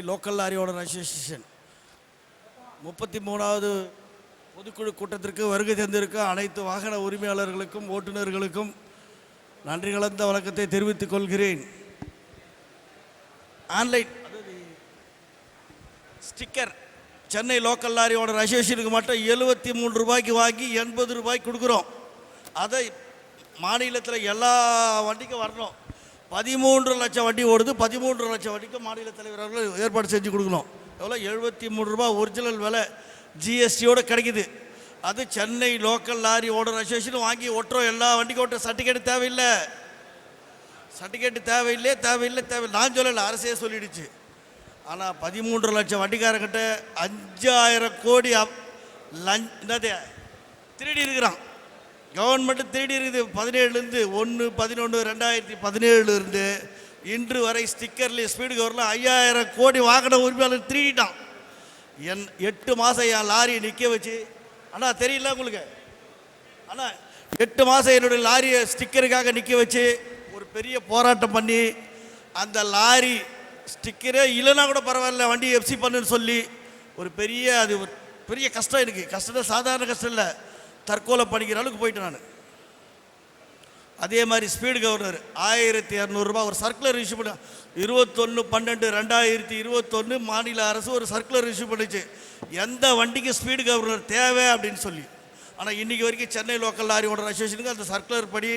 Chennai local lorry owner association முப்பத்தி மூணாவது பொதுக்குழு கூட்டத்திற்கு வருகை தந்திருக்க அனைத்து வாகன உரிமையாளர்களுக்கும் ஓட்டுநர்களுக்கும் நன்றி கலந்த வழக்கத்தை தெரிவித்துக் கொள்கிறேன். Online sticker Chennai local lorry owner அசோசியேஷனுக்கு மட்டும் எழுபத்தி மூணு ரூபாய்க்கு வாங்கி எண்பது ரூபாய்க்கு கொடுக்குறோம். அதை மாநிலத்தில் எல்லா வண்டிக்கும் வரணும். பதிமூன்று லட்சம் வண்டி ஓடுது. பதிமூன்று லட்சம் வட்டிக்கு மாநில தலைவர் அவர்கள் ஏற்பாடு செஞ்சு கொடுக்கணும். எவ்வளோ? எழுபத்தி மூணு ரூபா ஒரிஜினல் விலை ஜிஎஸ்டியோடு கிடைக்குது. அது சென்னை லோக்கல் லாரி ஓடுற அசோசியேஷன் வாங்கி ஓட்டுறோம். எல்லா வண்டிக்கும் ஓட்டுற சர்டிஃபிகேட் தேவையில்லை. சர்டிஃபிகேட் தேவையில்லை தேவையில்லை தேவை நான் சொல்லலை அரசே சொல்லிடுச்சு. ஆனால் பதிமூன்று லட்சம் வண்டிக்காரங்கிட்ட அஞ்சாயிரம் கோடி அப் லஞ்ச் என்னது? திருடி இருக்கிறான். கவர்மெண்ட் தேடி இருக்குது. பதினேழுலேருந்து ஒன்று பதினொன்று ரெண்டாயிரத்தி பதினேழுலேருந்து இன்று வரை ஸ்டிக்கர்லேயே ஸ்பீடு கவரில் ஐயாயிரம் கோடி வாகன உரிமையாளர் திருடிட்டான். என் எட்டு மாதம் என் லாரியை நிற்க வச்சு. அண்ணா தெரியல உங்களுக்கு? அண்ணா எட்டு மாதம் என்னுடைய லாரியை ஸ்டிக்கருக்காக நிற்க வச்சு ஒரு பெரிய போராட்டம் பண்ணி அந்த லாரி ஸ்டிக்கரே இல்லைன்னா கூட பரவாயில்ல வண்டி எஃப்சி பண்ணுன்னு சொல்லி ஒரு பெரிய அது பெரிய கஷ்டம் எனக்கு. கஷ்டம் சாதாரண கஷ்டம் இல்லை. தற்கொலை பண்ணிக்கிற அளவுக்கு போயிட்டேன் நான். அதே மாதிரி ஸ்பீடு கவர்னர் ஆயிரத்தி இரநூறுபா ஒரு சர்க்குலர் இஷ்யூ பண்ண இருபத்தொன்று பன்னெண்டு ரெண்டாயிரத்தி இருபத்தொன்று மாநில அரசு ஒரு சர்க்குலர் இஷ்யூ பண்ணிச்சு. எந்த வண்டிக்கு ஸ்பீடு கவர்னர் தேவை அப்படின்னு சொல்லி. ஆனால் இன்றைக்கி வரைக்கும் சென்னை லோக்கல் லாரி ஓனர் அசோசியேஷனுக்கு அந்த சர்க்குலர் படி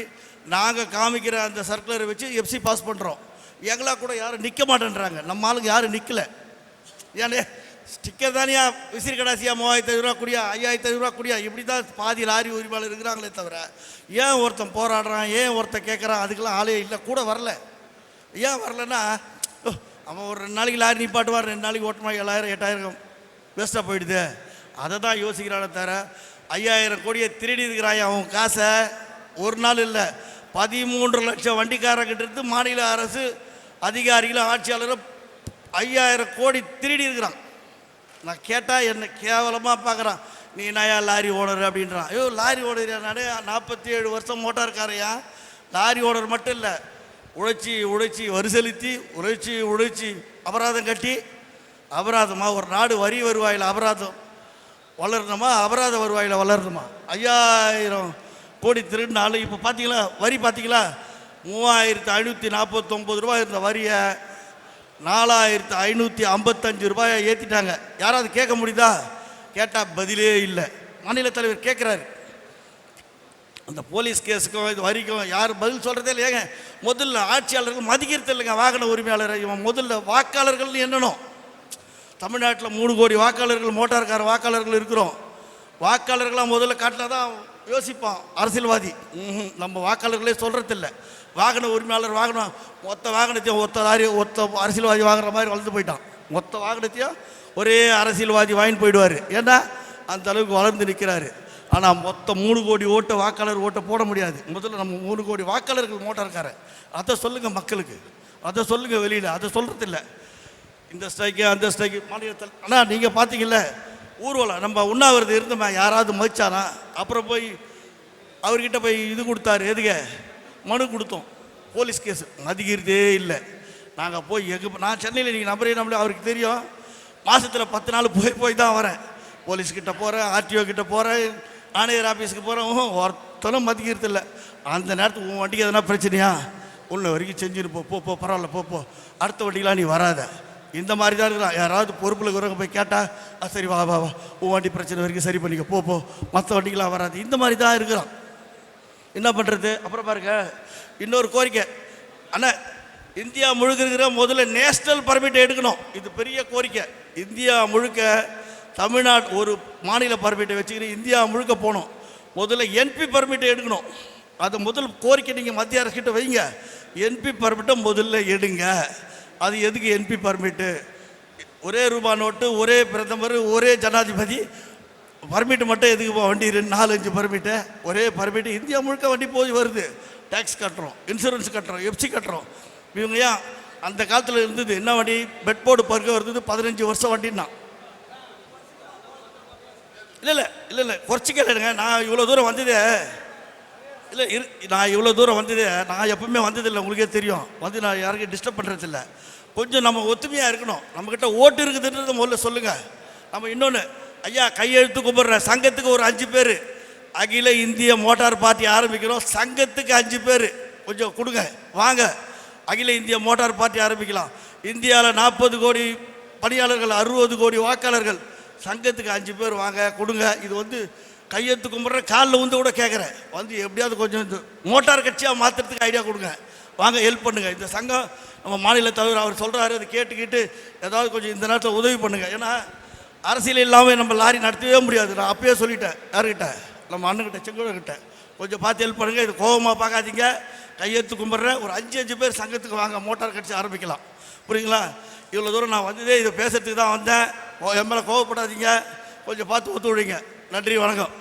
நாங்கள் காமிக்கிற அந்த சர்க்குலரை வச்சு எஃப்சி பாஸ் பண்ணுறோம் எங்களா கூட யாரும் நிற்க மாட்டேன்றாங்க. நம்ம ஆளுங்க யாரும் நிற்கலை ஏன்னே ஸ்டிக்கர் தானியா விசிறி கடாசியா மூவாயிரத்தி ஐநூறுரூவா குடியா ஐயாயிரத்தி ஐநூறுரூவா குடியா இப்படி தான் பாதி லாரி உரிமையாளர் இருக்கிறாங்களே தவிர ஏன் ஒருத்தன் போராடுறான் ஏன் ஒருத்தன் கேட்குறான் அதுக்கெல்லாம் ஆளே இல்லை கூட வரல. ஏன் வரலன்னா அவன் ஒரு ரெண்டு நாளைக்கு லாரி நிப்பாட்டுவார் ரெண்டு நாளைக்கு ஓட்டமாக ஏழாயிரம் எட்டாயிரம் வேஸ்ட்டாக போயிடுது. அதை தான் யோசிக்கிறானே தவிர ஐயாயிரம் கோடியை திருடி இருக்கிறான் அவன் காசை ஒரு நாள் இல்லை பதிமூன்று லட்சம் வண்டிக்காரங்கிட்ட இருந்து மாநில அரசு அதிகாரிகளும் ஆட்சியாளரும் ஐயாயிரம் கோடி திருடி இருக்கிறான். நான் கேட்டால் என்ன கேவலமாக பார்க்குறான் நீ நாயா லாரி ஓனர் அப்படின்றான். ஐயோ லாரி ஓனர் நானே? நாற்பத்தி ஏழு வருஷம் மோட்டார் காரையா லாரி ஓனர் மட்டும் இல்லை. உழைச்சி உழைச்சி வரி செலுத்தி உழைச்சி உழைச்சி அபராதம் கட்டி அபராதமா? ஒரு நாடு வரி வருவாயில் அபராதம். வளரணுமா? அபராத வருவாயில் வளரணுமா? ஐயாயிரம் கோடி திருநாள் இப்போ பார்த்தீங்களா வரி பார்த்தீங்களா மூவாயிரத்து ஐநூற்றி நாற்பத்தொம்பது ரூபாய் இருந்த வரியை. நாலாயிரத்து ஐநூற்றி ஐம்பத்தஞ்சு ரூபாயை ஏற்றிட்டாங்க யாராவது கேட்க முடியுதா? கேட்டால் பதிலே இல்லை. மாநில தலைவர் கேட்குறாரு. அந்த போலீஸ் கேஸுக்கும் இது வரிக்கும் யார் பதில் சொல்கிறதே இல்லையாங்க முதல்ல ஆட்சியாளர்கள் மதிக்கிறது இல்லைங்க வாகன உரிமையாளர் இவன் முதல்ல வாக்காளர்கள்னு எண்ணணும். தமிழ்நாட்டில் மூணு கோடி வாக்காளர்கள் மோட்டார்கார வாக்காளர்கள் இருக்கிறோம். வாக்காளர்களாக முதல்ல காட்டினா தான் யோசிப்பான் அரசியல்வாதி. ம்ஹும். நம்ம வாக்காளர்களே சொல்கிறதில்ல வாகன உரிமையாளர் வாகனம் மொத்த வாகனத்தையும் ஒத்த லாரி ஒத்த அரசியல்வாதி வாங்குற மாதிரி வளர்ந்து போயிட்டான். மொத்த வாகனத்தையும் ஒரே அரசியல்வாதி வாங்கிட்டு போயிடுவார். ஏன்னா அந்த அளவுக்கு வளர்ந்து நிற்கிறாரு ஆனால் மொத்தம் மூணு கோடி ஓட்டை வாக்காளர் ஓட்டை போட முடியாது. முதல்ல நம்ம மூணு கோடி வாக்காளர்கள் மோட்டார்காரன் அதை சொல்லுங்கள் மக்களுக்கு. அதை சொல்லுங்கள் வெளியில். அதை சொல்கிறதில்ல இந்த ஸ்ட்ரைக்கு அந்த ஸ்ட்ரைக்கு. மாநிலத்தில் ஆனால் நீங்கள் பார்த்தீங்கல்ல ஊர்வலம் நம்ம உண்ணாவிரதம் இருந்தோமே யாராவது மதிச்சானா? அப்புறம் போய் அவர்கிட்ட போய் இது கொடுத்தாரு எதுங்க? மனு கொடுத்தோம். Police case. மதிக்கிறதே இல்லை. நாங்கள் போய் எங்கே நான் சென்னையில் நீங்கள் நம்பரே நம்பல அவருக்கு தெரியும். மாதத்தில் பத்து நாள் போய் போய் தான் வரேன். போலீஸ்கிட்ட போகிறேன் ஆர்டிஓ கிட்ட போகிறேன் ஆணையர் ஆஃபீஸுக்கு போகிறேன் ஒருத்தனும் மதிக்கிறது இல்லை. அந்த நேரத்துக்கு உன் வண்டிக்கு எதனா பிரச்சனையா? உள்ள வரைக்கும் செஞ்சுட்டு போ போ போ பரவாயில்ல போ போ. அடுத்த வண்டிக்கெலாம் நீ வராத. இந்த மாதிரி தான் இருக்கிறான். யாராவது பொறுப்பில் இருக்கிறவங்க போய் கேட்டால் "ஆ, சரி வா வா வா. உன் வண்டி பிரச்சனை வரைக்கும் சரி பண்ணிக்க. போ போ. மற்ற வண்டிக்கெலாம் வராது. இந்த மாதிரி தான் இருக்கிறான். என்ன பண்ணுறது அப்புறம் பாருங்க. இன்னொரு கோரிக்கை. அண்ணா இந்தியா முழுக்க இருக்கிற முதல்ல நேஷ்னல் பர்மிட் எடுக்கணும். இது பெரிய கோரிக்கை. இந்தியா முழுக்க தமிழ்நாடு ஒரு மாநில பர்மிட்டை வச்சுக்கிட்டு இந்தியா முழுக்க போகணும். முதல்ல என்பி பர்மிட்டை எடுக்கணும். அது முதல் கோரிக்கை நீங்கள் மத்திய அரசுக்கிட்ட வைங்க. என்பி பர்மிட்டை முதல்ல எடுங்க. அது எதுக்கு என்பி பர்மிட்டு ஒரே ரூபா நோட்டு ஒரே பிரதமர் ஒரே ஜனாதிபதி. பர்மிட் மட்டும் எதுக்கு வண்டி ரெண்டு நாலு அஞ்சு பர்மிட்டு ஒரே பர்மிட்டு இந்தியா முழுக்க வண்டி போய் வருது. டேக்ஸ் கட்டுறோம் இன்சூரன்ஸ் கட்டுறோம் எஃப்சி கட்டுறோம். இவங்க ஏன் அந்த காலத்தில் இருந்தது? என்ன வண்டி? பெட் போர்டு வருது இருந்தது பதினஞ்சு வருஷம் வண்டின்னா. இல்லை இல்லை இல்லை இல்லை குறைச்சி நான் இவ்வளோ தூரம் வந்ததே. இல்லை இரு நான் இவ்வளோ தூரம் வந்தது நான் எப்பவுமே வந்ததில்லை உங்களுக்கே தெரியும். வந்து நான் யாருக்கும் டிஸ்டர்ப் பண்ணுறதில்ல கொஞ்சம் நம்ம ஒத்துமையாக இருக்கணும். நம்மக்கிட்ட ஓட்டு இருக்குதுன்றதை முதல்ல சொல்லுங்கள் நம்ம இன்னொன்று ஐயா கையெழுத்து கும்பிட்றேன் சங்கத்துக்கு ஒரு அஞ்சு பேர். அகில இந்திய மோட்டார் பார்ட்டி ஆரம்பிக்கிறோம். சங்கத்துக்கு அஞ்சு பேர். கொஞ்சம் கொடுங்க. வாங்க. அகில இந்திய மோட்டார் பார்ட்டி ஆரம்பிக்கலாம். இந்தியாவில் நாற்பது கோடி பணியாளர்கள் அறுபது கோடி வாக்காளர்கள். சங்கத்துக்கு அஞ்சு பேர் வாங்க கொடுங்க. இது வந்து கையெழுத்து கும்பிட்ற காலில் வந்து கூட கேட்குறேன் வந்து எப்படியாவது கொஞ்சம் இந்த மோட்டார் கட்சியாக மாற்றுறதுக்கு ஐடியா கொடுங்க. வாங்க ஹெல்ப் பண்ணுங்க. இந்த சங்கம் நம்ம மாநில தலைவர் அவர் சொல்கிறாரு அதை கேட்டுக்கிட்டு ஏதாவது கொஞ்சம் இந்த நேரத்தில் உதவி பண்ணுங்க. ஏன்னா அரசியல் இல்லாமல் நம்ம லாரி நடத்தவே முடியாது. நான் அப்பயே சொல்லிட்டேன் யாருக்கிட்ட? நம்ம அண்ணன்கிட்ட செங்கோடக்கிட்ட கொஞ்சம் பார்த்து ஹெல்ப் பண்ணுங்கள் இது கோபமாக பார்க்காதீங்க. கையெழுத்து கும்பிட்ற ஒரு அஞ்சு அஞ்சு பேர் சங்கத்துக்கு வாங்க மோட்டார் கட்சி ஆரம்பிக்கலாம். புரியுங்களா? இவ்வளோ தூரம் நான் வந்ததே இதை பேசுறதுக்கு தான் வந்தேன். என் மேலே கோவப்படாதீங்க. கொஞ்சம் பார்த்து ஒத்துழைங்க. நன்றி வணக்கம்.